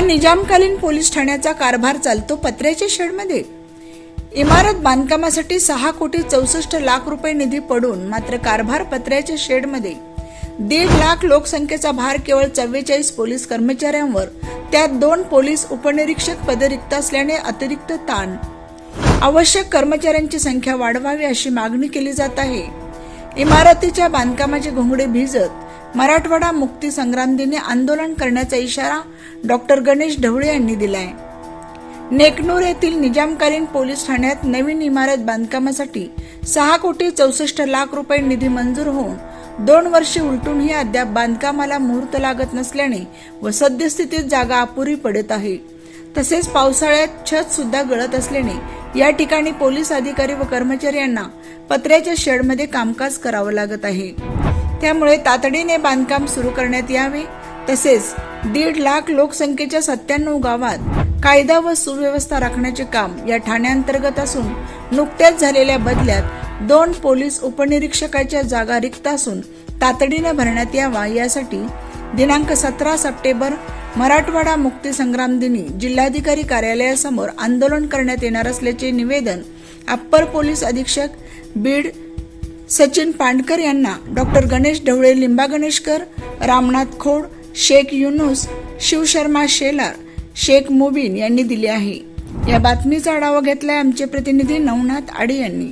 निजामकालीन police ठाण्याचा कारभार चालतो पत्र्याच्या शेडमध्ये. इमारत बांधकामासाठी सहा कोटी चौसष्ट लाख रुपये निधी पडून मात्र कारभार पत्र्याच्या शेडमध्ये. दीड लाख लोकसंख्येचा भार केवळ चव्वेचाळीस पोलीस कर्मचाऱ्यांवर. त्यात दोन पोलीस उपनिरीक्षक पद रिक्त असल्याने अतिरिक्त ताण. आवश्यक कर्मचाऱ्यांची संख्या वाढवावी अशी मागणी केली जात आहे. इमारतीच्या बांधकामाचे घोंगडे भिजत मराठवाडा मुक्ती संग्राम दिनी आंदोलन करण्याचा इशारा डॉक्टर गणेश ढवळे यांनी दिलाय. नेकनूर येथील निजामकालीन पोलीस ठाण्यात नवीन इमारत बांधकामासाठी सहा कोटी चौसष्ट लाख रुपये निधी मंजूर होऊन दोन वर्षे उलटूनही अद्याप बांधकामाला मुहूर्त लागत नसल्याने व सद्यस्थितीत जागा अपुरी पडत आहे. तसेच पावसाळ्यात छत सुद्धा गळत असल्याने या ठिकाणी पोलीस अधिकारी व कर्मचाऱ्यांना पत्र्याच्या शेडमध्ये कामकाज करावं लागत आहे. त्यामुळे तातडीने बांधकाम सुरू करण्यात यावे. तसेच दीड लाख लोकसंख्येच्या सत्त्याण्णव गावात कायदा व सुव्यवस्था राखण्याचे काम या ठाण्याअंतर्गत असून नुकत्याच झालेल्या बदल्यात दोन पोलीस उपनिरीक्षकाच्या जागा रिक्त असून तातडीने भरण्यात यावा यासाठी दिनांक सतरा सप्टेंबर मराठवाडा मुक्तीसंग्राम दिनी जिल्हाधिकारी कार्यालयासमोर आंदोलन करण्यात येणार असल्याचे निवेदन अप्पर पोलीस अधीक्षक बीड सचिन पांडकर यांना डॉक्टर गणेश ढवळे लिंबा गणेशकर रामनाथ खोड शेख युनुस शिवशर्मा शेलार शेख मुबीन यांनी दिले आहे. या बातमीचा आढावा घेतलाय आमचे प्रतिनिधी नवनाथ आडे यांनी.